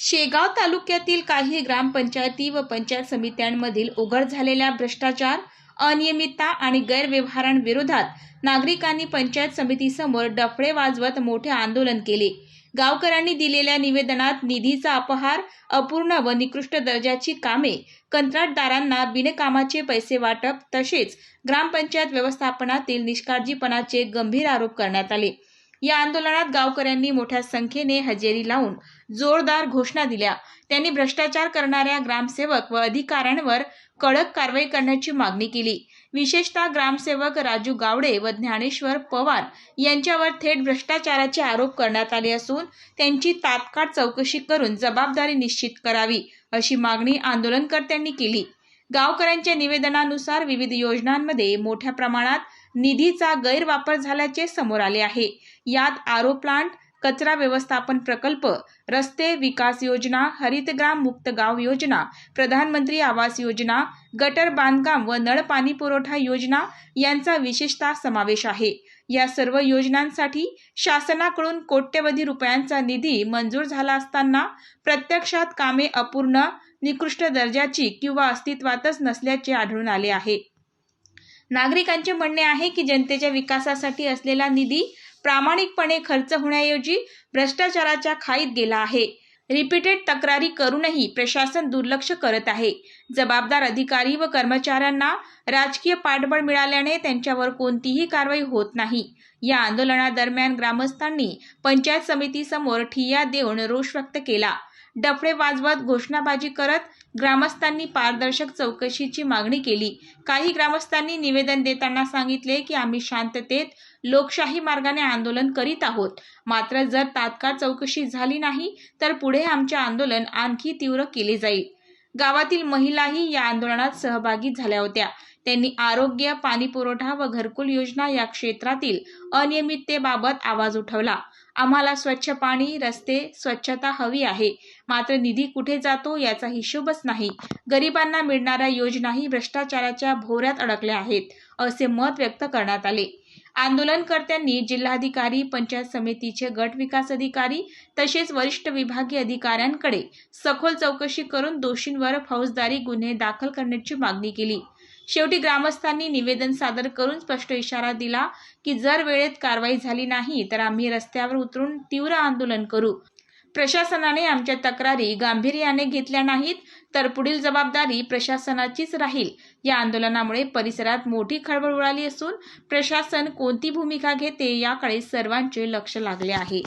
शेगाव तालुक्यातील काही ग्रामपंचायती व पंचायत समित्यांमधील उघड झालेल्या भ्रष्टाचार अनियमितता आणि गैरव्यवहारांविरोधात नागरिकांनी पंचायत समितीसमोर डफळे वाजवत मोठे आंदोलन केले. गावकऱ्यांनी दिलेल्या निवेदनात निधीचा अपहार अपूर्ण व निकृष्ट दर्जाची कामे कंत्राटदारांना बिनकामाचे पैसे वाटप तसेच ग्रामपंचायत व्यवस्थापनातील निष्काळजीपणाचे गंभीर आरोप करण्यात आले. या आंदोलनात गावकऱ्यांनी मोठ्या संख्येने हजेरी लावून जोरदार घोषणा दिल्या. त्यांनी भ्रष्टाचार करणाऱ्या ग्रामसेवक व अधिकाऱ्यांवर कडक कारवाई करण्याची मागणी केली. विशेषतः ग्रामसेवक राजू गावडे व ज्ञानेश्वर पवार यांच्यावर थेट भ्रष्टाचाराचे आरोप करण्यात आले असून त्यांची तात्काळ चौकशी करून जबाबदारी निश्चित करावी अशी मागणी आंदोलनकर्त्यांनी केली. गावकऱ्यांच्या निवेदनानुसार विविध योजनांमध्ये मोठ्या प्रमाणात निधीचा गैरवापर झाल्याचे समोर आले आहे. यात आरो प्लांट कचरा व्यवस्थापन प्रकल्प रस्ते विकास योजना हरितग्राम मुक्त गाव योजना प्रधानमंत्री आवास योजना गटर बांधकाम व नळ पाणी पुरवठा योजना यांचा विशेषतः समावेश आहे. या सर्व योजनांसाठी शासनाकडून कोट्यवधी रुपयांचा निधी मंजूर झाला असताना प्रत्यक्षात कामे अपूर्ण निकृष्ट दर्जाची किंवा अस्तित्वातच नसल्याचे आढळून आले आहे. नागरिकांचे म्हणणे आहे की जनतेच्या विकासासाठी असलेला निधी प्रामाणिकपणे खर्च होण्याऐवजी भ्रष्टाचाराच्या खाईत गेला आहे. रिपीटेड तक्रारी करूनही प्रशासन दुर्लक्ष करत आहे. जबाबदार अधिकारी व कर्मचाऱ्यांना राजकीय पाठबळ मिळाल्याने त्यांच्यावर कोणतीही कारवाई होत नाही. या आंदोलनादरम्यान ग्रामस्थांनी पंचायत समितीसमोर ठिय्या देऊन रोष व्यक्त केला. डफळे वाजवत घोषणाबाजी करत ग्रामस्थांनी पारदर्शक चौकशीची मागणी केली. काही ग्रामस्थांनी निवेदन देताना सांगितले की आम्ही शांततेत लोकशाही मार्गाने आंदोलन करीत आहोत. मात्र जर तात्काळ चौकशी झाली नाही तर पुढे आमचे आंदोलन आणखी तीव्र केले जाईल. गावातील महिलाही या आंदोलनात सहभागी झाल्या होत्या. त्यांनी आरोग्य पाणी पुरवठा व घरकुल योजना या क्षेत्रातील अनियमिततेबाबत आवाज उठवला. आम्हाला स्वच्छ पाणी रस्ते स्वच्छता हवी आहे. मात्र निधी कुठे जातो याचा हिशोबच नाही. गरिबांना मिळणाऱ्या योजनाही भ्रष्टाचाराच्या भोवऱ्यात अडकल्या आहेत असे मत व्यक्त करण्यात आले. आंदोलनकर्त्यांनी जिल्हाधिकारी पंचायत समितीचे गट विकास अधिकारी तसेच वरिष्ठ विभागीय अधिकाऱ्यांकडे सखोल चौकशी करून दोषींवर फौजदारी गुन्हे दाखल करण्याची मागणी केली. शेवटी ग्रामस्थांनी निवेदन सादर करून स्पष्ट इशारा दिला की जर वेळेत कारवाई झाली नाही तर आम्ही रस्त्यावर उतरून तीव्र आंदोलन करू. प्रशासनाने आमच्या तक्रारी गांभीर्याने घेतल्या नाहीत तर पुढील जबाबदारी प्रशासनाचीच राहील. या आंदोलनामुळे परिसरात मोठी खळबळ उडाली असून प्रशासन कोणती भूमिका घेते याकडे सर्वांचे लक्ष लागले आहे.